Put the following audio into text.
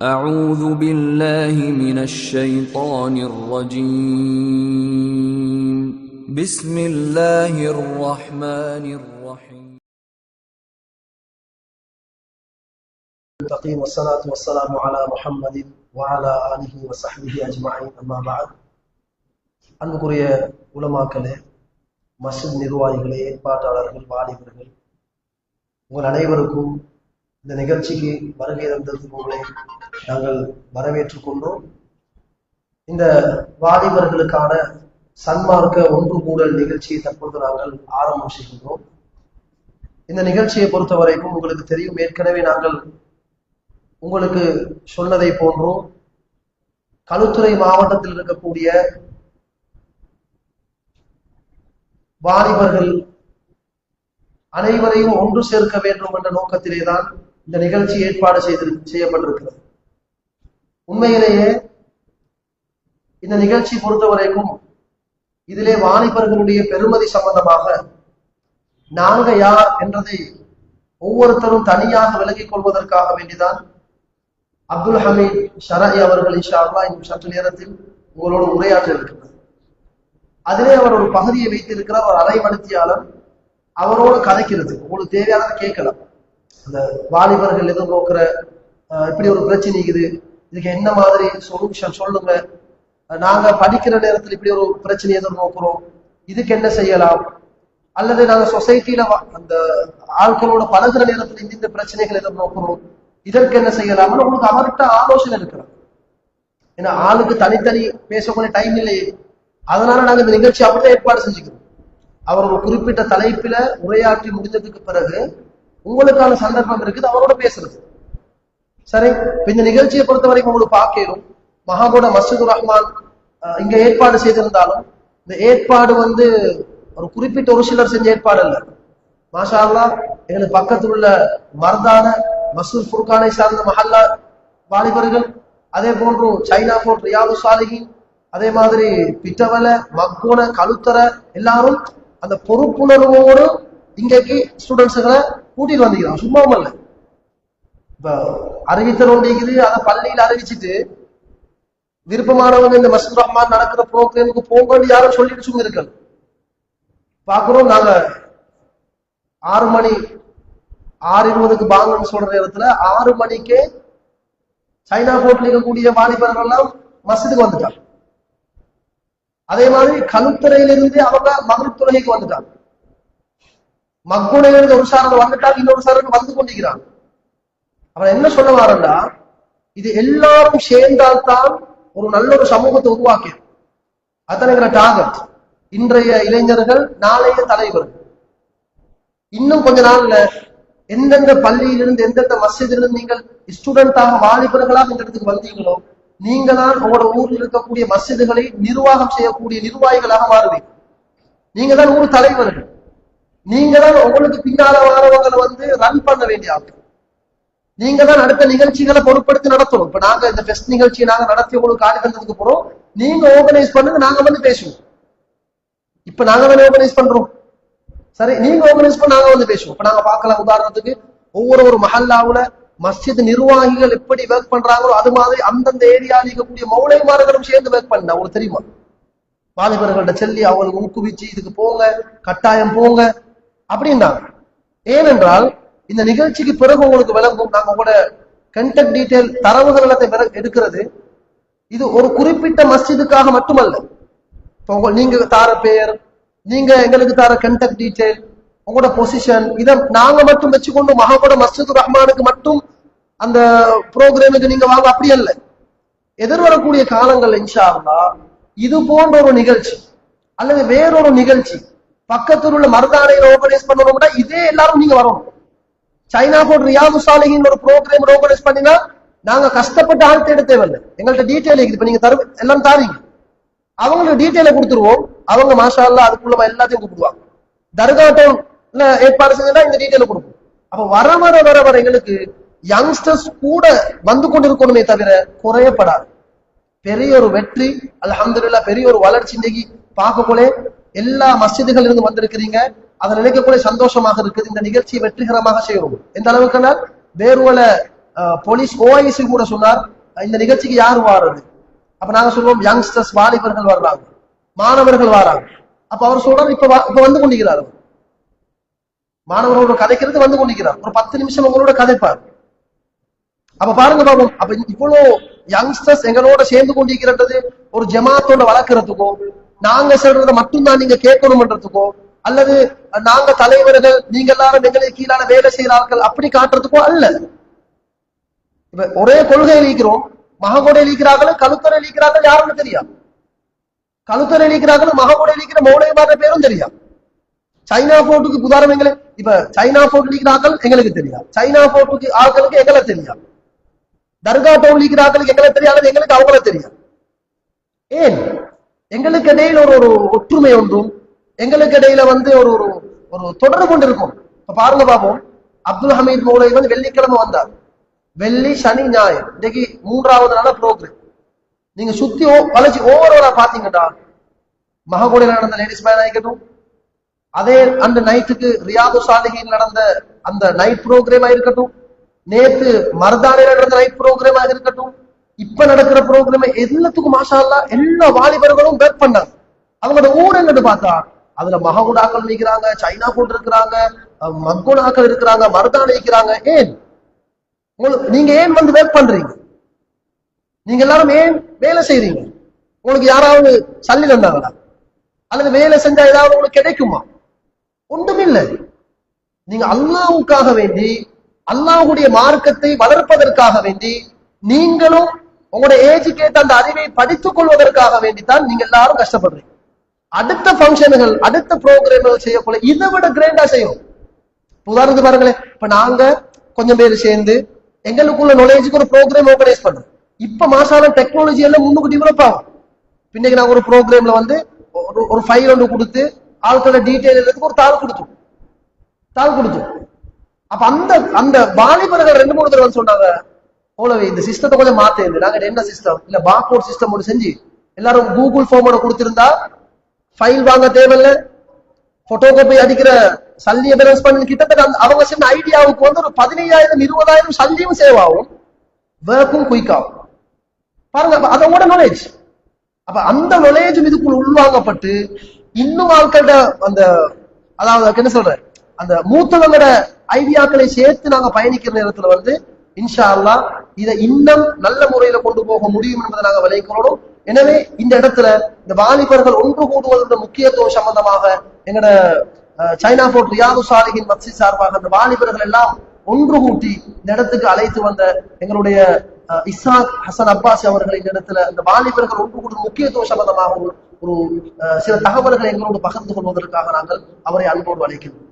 أعوذ بالله من الشيطان الرجيم بسم الله الرحمن الرحيم المتقين والصلاة والسلام على محمد وعلى آله وصحبه أجمعين أما بعد அன்புக்குரிய உலமாக்களே மஸ்ஜித் நிர்வாகிகளே ஏற்பாட்டாளர்கள் வாலிபர்கள் உங்கள் அனைவருக்கும் இந்த நிகழ்ச்சிக்கு வருகை தந்ததுக்கு உங்களை நாங்கள் வரவேற்றுக் கொண்டோம் இந்த வாலிபர்களுக்கான சன்மார்க்க ஒன்று கூடல் நிகழ்ச்சியை தற்போது நாங்கள் ஆரம்பம் செய்கின்றோம் இந்த நிகழ்ச்சியை பொறுத்த வரைக்கும் உங்களுக்கு தெரியும் ஏற்கனவே நாங்கள் உங்களுக்கு சொன்னதை போன்றும். களுத்துறை மாவட்டத்தில் இருக்கக்கூடிய வாலிபர்கள் அனைவரையும் ஒன்று சேர்க்க வேண்டும் என்ற நோக்கத்திலே தான் இந்த நிகழ்ச்சி ஏற்பாடு செய்து செய்யப்பட்டிருக்கிறது. உண்மையிலேயே இந்த நிகழ்ச்சி பொறுத்தவரைக்கும் இதிலே வாலிபர்களுடைய பெருமதி சம்பந்தமாக நாங்க யார் என்றதை ஒவ்வொருத்தரும் தனியாக விலகிக் கொள்வதற்காக வேண்டிதான் அப்துல் ஹமீத் ஷரஹி அவர்கள் இன்ஷா அல்லாஹ் இன்னும் சற்று நேரத்தில் உங்களோடு உரையாற்ற இருக்கிறது அதிலே அவர் ஒரு பகுதியை வைத்திருக்கிறார் ஒரு அரைவடுத்தியாளர் அவரோடு கதைக்கிறது. உங்களுக்கு தேவையானதை கேட்கலாம். அந்த வாலிபர்கள் எதிர்நோக்கிற அஹ், இப்படி ஒரு பிரச்சனை இது இதுக்கு என்ன மாதிரி சொல்யூஷன் சொல்லுங்க. நாங்க படிக்கிற நேரத்தில் இப்படி ஒரு பிரச்சனை எதிர்நோக்குறோம். இதுக்கு என்ன செய்யலாம்? அல்லது நாங்க சொசைட்டில அந்த ஆட்களோட பழகுற நேரத்தில் இந்த இந்த பிரச்சனைகள் எதிர்நோக்குறோம். இதற்கு என்ன செய்யலாம்னு உங்களுக்கு அவர்கிட்ட ஆலோசனை இருக்கிறோம் ஏன்னா ஆளுக்கு தனித்தனி பேசக்கூடிய டைம் இல்லையே. அதனால நாங்க இந்த நிகழ்ச்சி அப்படித்தான் ஏற்பாடு செஞ்சுக்கிறோம். அவர் ஒரு குறிப்பிட்ட தலைப்பில உரையாற்றி முடிஞ்சதுக்கு பிறகு உங்களுக்கான சந்தர்ப்பம் இருக்குது அவரோட பேசுறது. சரி இந்த நிகழ்ச்சியை பொறுத்த வரைக்கும் உங்களுக்கு பார்க்கணும் மகாபோட மசூது ரஹ்மான் அஹ், இங்க ஏற்பாடு செய்திருந்தாலும் இந்த ஏற்பாடு வந்து ஒரு குறிப்பிட்ட ஒரு சிலர் செஞ்ச ஏற்பாடு அல்ல. மாஷா எங்களுக்கு பக்கத்தில் உள்ள மர்தான மசூத் ஃபுர்கானை சார்ந்த மஹல்லா வாலிபர்கள் அதே போன்று சைனா போர்ட் ரியாது சாலிகின் அதே மாதிரி பிட்டவல மக்கோன கழுத்தர எல்லாரும் அந்த பொறுப்புணர்வோடு இங்கேக்கு ஸ்டூடெண்ட்ஸுகளை கூட்டிட்டு வந்துக்கிறான் சும்மாவும் இல்லை இப்போ அறிவித்தல் கொண்டிருக்குது இருக்குது அதை பள்ளியில் அறிவிச்சுட்டு விருப்பமானவங்க இந்த மசூத் ரஹ்மான் நடக்கிற ப்ரோக்ராமுக்கு போங்கன்னு யாரும் சொல்லிட்டு சும்மா இருக்கல பாக்குறோம் நாங்க ஆறு மணி ஆறு இருபதுக்கு பாங்கன்னு சொல்ற நேரத்துல ஆறு மணிக்கே சைனா போட்டில் இருக்கக்கூடிய வாலிபர்கள் எல்லாம் மஸ்ஜிதுக்கு வந்துட்டாங்க. அதே மாதிரி கழுத்துறையிலிருந்து அவங்க மகன் தொழுகைக்கு வந்துட்டாங்க. மக்குனையிலிருந்து ஒரு சாரன் வந்துட்டாங்க இன்னொரு சாரன் வந்து கொண்டிருக்கிறாங்க. அவன் என்ன சொல்ல வாரண்டா இது எல்லாரும் சேர்ந்தால்தான் ஒரு நல்ல ஒரு சமூகத்தை உருவாக்கி அத்தனைங்கிற டார்கெட் இன்றைய இளைஞர்கள் நாளைய தலைவர்கள். இன்னும் கொஞ்ச நாள்ல எந்தெந்த பள்ளியிலிருந்து எந்தெந்த மசிதிலிருந்து நீங்கள் ஸ்டூடெண்டாக வாலிபர்களாக இந்த இடத்துக்கு வந்தீங்களோ நீங்களால் உங்களோட ஊரில் இருக்கக்கூடிய மசிதுகளை நிர்வாகம் செய்யக்கூடிய நிர்வாகிகளாக மாறுவீங்க நீங்க தான் ஊர் தலைவர்கள். நீங்க தான் உங்களுக்கு பின்னால வரவங்களை வந்து ரன் பண்ண வேண்டிய ஆகும் நீங்க தான் அடுத்த நிகழ்ச்சிகளை பொருட்படுத்தி நடத்தணும். இப்ப நாங்க இந்த ஃபெஸ்ட் நிகழ்ச்சியை நாங்க நடத்தி உங்களுக்கு காலி தந்ததுக்கு போறோம் நீங்க ஆர்கனைஸ் பண்ணுங்க நாங்க வந்து பேசுவோம். இப்ப நாங்க தானே ஆர்கனைஸ் பண்றோம். சரி நீங்க ஆர்கனைஸ் பண்ண நாங்க வந்து பேசுவோம். இப்ப நாங்க பார்க்கலாம் உதாரணத்துக்கு ஒவ்வொரு ஒரு மஹல்லாவுல மஸ்ஜித் நிர்வாகிகள் எப்படி ஒர்க் பண்றாங்களோ அது மாதிரி அந்தந்த ஏரியாவில் இருக்கக்கூடிய மௌலைமார்களும் சேர்ந்து ஒர்க் பண்ண உங்களுக்கு தெரியுமா? வாலிபர்கள்ட்ட சொல்லி அவங்களுக்கு ஊக்குவிச்சு இதுக்கு போங்க கட்டாயம் போங்க அப்படின்னாங்க. ஏனென்றால் இந்த நிகழ்ச்சிக்கு பிறகு உங்களுக்கு விளங்கும். நாங்க உங்களோட கண்டக்ட் டீடைல் தரவுகள் எல்லாத்தையும் எடுக்கிறது. இது ஒரு குறிப்பிட்ட மஸ்ஜிதுக்காக மட்டுமல்ல. இப்போ நீங்க தார பெயர் நீங்க எங்களுக்கு தர கண்டக்ட் டீடைல் உங்களோட பொசிஷன் இதை நாங்க மட்டும் வச்சுக்கொண்டு மகாவோட மஸ்ஜித் ரஹ்மானுக்கு மட்டும் அந்த ப்ரோக்ராமுக்கு நீங்க வாங்க அப்படி அல்ல. எதிர்வரக்கூடிய காலங்கள் இன்ஷா இது போன்ற ஒரு நிகழ்ச்சி அல்லது வேறொரு நிகழ்ச்சி பக்கத்தில் உள்ள மருதானையில் ஆர்கனைஸ் பண்ணணும்னா இதே எல்லாரும் நீங்க வரணும். சைனா போட் ரியாது சாலையின் ஒரு ப்ரோக்ராம் ஆர்கனைஸ் பண்ணினா நாங்க கஷ்டப்பட்டு ஆள் தேட தேவையில்லை. எங்கள்கிட்ட டீட்டெயில் இருக்குது. இப்ப நீங்க தரு எல்லாம் தாரீங்க. அவங்களுக்கு டீட்டெயில கொடுத்துருவோம். அவங்க மாஷா அல்லாஹ் அதுக்குள்ள எல்லாத்தையும் கூப்பிடுவாங்க. தர்காட்டம் ஏற்பாடு செஞ்சா இந்த டீட்டெயில கொடுப்போம். அப்ப வர வர வர வர எங்களுக்கு யங்ஸ்டர்ஸ் கூட வந்து கொண்டிருக்கணுமே தவிர குறையப்படாது. பெரிய ஒரு வெற்றி அல்ஹம்துலில்லாஹ் பெரிய ஒரு வளர்ச்சி இன்னைக்கு. பார்க்க போலே எல்லா மஸ்ஜிதுகள் இருந்து வந்திருக்கிறீங்க. அதை நினைக்கக்கூடிய சந்தோஷமாக இருக்குது. இந்த நிகழ்ச்சியை வெற்றிகரமாக செய்யணும். எந்த அளவுக்குன்னா வேறுவல போலீஸ் ஓஐசி கூட சொன்னார் இந்த நிகழ்ச்சிக்கு யார் வாரது? அப்ப நாங்க சொல்லுவோம் யங்ஸ்டர்ஸ் வாலிபர்கள் வர்றாங்க. மாணவர்கள் வராங்க. அப்ப அவர் சொல்றாரு இப்ப இப்ப வந்து கொண்டிருக்கிறார் அவர். மாணவர்களோட கதைக்கிறது வந்து கொண்டிருக்கிறார். ஒரு பத்து நிமிஷம் உங்களோட கதைப்பார். அப்ப பாருங்க பாபம் அப்ப இவ்வளவு யங்ஸ்டர்ஸ் எங்களோட சேர்ந்து கொண்டிருக்கிறது ஒரு ஜமாத்தோட வளர்க்கறதுக்கோ நாங்க சொல்றத மட்டும்தான் நீங்க கேட்கணும்ன்றதுக்கோ அல்லது நாங்க தலைவர்கள் நீங்க எல்லாரும் எங்களுக்கு கீழான வேலை செய்கிறார்கள் அப்படி காட்டுறதுக்கும் அல்ல. இப்ப ஒரே கொள்கை இருக்கிறோம் மககோடை இருக்கிறார்கள் கழுத்தரை இருக்கிறார்கள் யாருன்னு தெரியாது. கழுத்தரை இருக்கிறார்கள் மககோடை இருக்கிற மௌனை மாற்ற பேரும் தெரியாது. சைனா போர்ட்டுக்கு உதாரணம் எங்களுக்கு இப்ப சைனா போர்ட் இருக்கிறார்கள் எங்களுக்கு தெரியாது. சைனா போர்ட்டுக்கு ஆட்களுக்கு எங்களை தெரியாது. தர்கா டவுன் ஆக்களுக்கு எங்களை தெரியாது எங்களுக்கு அவங்கள தெரியாது. ஏன்? எங்களுக்கு இடையில ஒரு ஒரு ஒற்றுமை ஒன்றும் எங்களுக்கு இடையில வந்து ஒரு ஒரு ஒரு தொடர்பு கொண்டு இருக்கும். இப்ப பாருங்க பாப்போம் அப்துல் ஹமீத் மௌலை வந்து வெள்ளிக்கிழமை வந்தார். வெள்ளி சனி ஞாயிறு. இன்னைக்கு மூன்றாவது நாள ப்ரோக்ராம் நீங்க சுத்தி பழச்சி வளைச்சு ஓவரோலா பாத்தீங்கன்னா மககோடையில் நடந்த லேடிஸ் மேன் ஆகிக்கட்டும் அதே அந்த நைட்டுக்கு ரியாது சாலிகின் நடந்த அந்த நைட் ப்ரோக்ராமா இருக்கட்டும் நேத்து மருதானையில நடந்த நைட் ப்ரோக்ராமா இருக்கட்டும் இப்ப நடக்கிற ப்ரோக்ராம் எல்லாத்துக்கும் மாஷா எல்லா வாலிபர்களும் பேக் பண்ணாங்க. அவங்களோட ஊர் என்னன்னு பார்த்தா அதுல மககுடாக்கள் நிற்கிறாங்க சைனா கூட இருக்கிறாங்க மக்குனாக்கள் இருக்கிறாங்க மருதானை நிற்கிறாங்க ஏன்? உங்களுக்கு நீங்க ஏன் வந்து வேக் பண்றீங்க? நீங்க எல்லாரும் ஏன் வேலை செய்றீங்க? உங்களுக்கு யாராவது சல்லி தந்தாங்களா? அல்லது வேலை செஞ்சா ஏதாவது உங்களுக்கு கிடைக்குமா? ஒன்றுமில்லை. நீங்க அல்லாவுக்காக வேண்டி அல்லாவுடைய மார்க்கத்தை வளர்ப்பதற்காக வேண்டி நீங்களும் உங்களுடைய ஏஜுக்கு அந்த அறிவை படித்துக் கொள்வதற்காக வேண்டித்தான் நீங்க எல்லாரும் கஷ்டப்படுறீங்க. அடுத்த ஃபங்க்ஷனுகள் அடுத்த ப்ரோக்ராம்கள் செய்யக்குள்ள இதை விட கிரேண்டா செய்யும் உதாரணத்துக்கு பாருங்களேன் இப்ப நாங்க கொஞ்சம் பேர் சேர்ந்து எங்களுக்குள்ள நாலேஜுக்கு ஒரு ப்ரோக்ராம் ஆர்கனைஸ் பண்றோம். இப்ப மாசான டெக்னாலஜி எல்லாம் முன்னுக்கு டெவலப் ஆகும். பின்னைக்கு நாங்க ஒரு ப்ரோக்ராம்ல வந்து ஒரு- ஒரு ஃபைல் ஒன்று கொடுத்து ஆட்களோட டீட்டெயில் எழுதுறதுக்கு ஒரு தாள் கொடுத்தோம். தாள் கொடுத்தோம். அப்ப அந்த அந்த வாலிபர்கள் ரெண்டு மூணு தடவை சொன்னாங்க போலவே இந்த சிஸ்டத்தை கொஞ்சம் மாத்தேன் நாங்க என்ன சிஸ்டம் இல்ல பார்கோட் சிஸ்டம் ஒன்று செஞ்சு எல்லாரும் கூகுள் ஃபார்மோட கொடுத்திருந்தா ஃபைல் வாங்க தேவையில்ல. போட்டோ காப்பி அடிக்கிற சல்லிய பேலன்ஸ் பண்ணி கிட்டத்தட்ட அவங்க சின்ன ஐடியாவுக்கு வந்து ஒரு பதினையாயிரம் இருபதாயிரம் சல்லியும் சேவ் ஆகும். ஒர்க்கும் குயிக் ஆகும். பாருங்க அதோட நாலேஜ் அப்ப அந்த நாலேஜ் இதுக்குள்ள உள்வாங்கப்பட்டு இன்னும் ஆட்களோட அந்த அதாவது என்ன சொல்றேன்? அந்த மூத்தவங்களோட ஐடியாக்களை சேர்த்து நாங்க பயணிக்கிற நேரத்துல வந்து இன்ஷா அல்லாஹ் இதை இன்னும் நல்ல முறையில கொண்டு போக முடியும் என்பதை நாங்க விளைக்கிறோம் எனவே இந்த இடத்துல இந்த வாலிபர்கள் ஒன்று கூடுவதோட முக்கியத்துவம் சம்பந்தமாக எங்கட சைனா போர்ட் ரியாது சாலிகின் மத்சி சார்பாக அந்த வாலிபர்கள் எல்லாம் ஒன்று கூட்டி இந்த இடத்துக்கு அழைத்து வந்த எங்களுடைய இசாக் ஹசன் அப்பாஸ் அவர்கள் இந்த இடத்துல இந்த வாலிபர்கள் ஒன்று கூடும் முக்கியத்துவம் சம்பந்தமாக ஒரு சில தகவல்களை எங்களோடு பகிர்ந்து கொள்வதற்காக நாங்கள் அவரை அன்போடு அழைக்கிறோம்.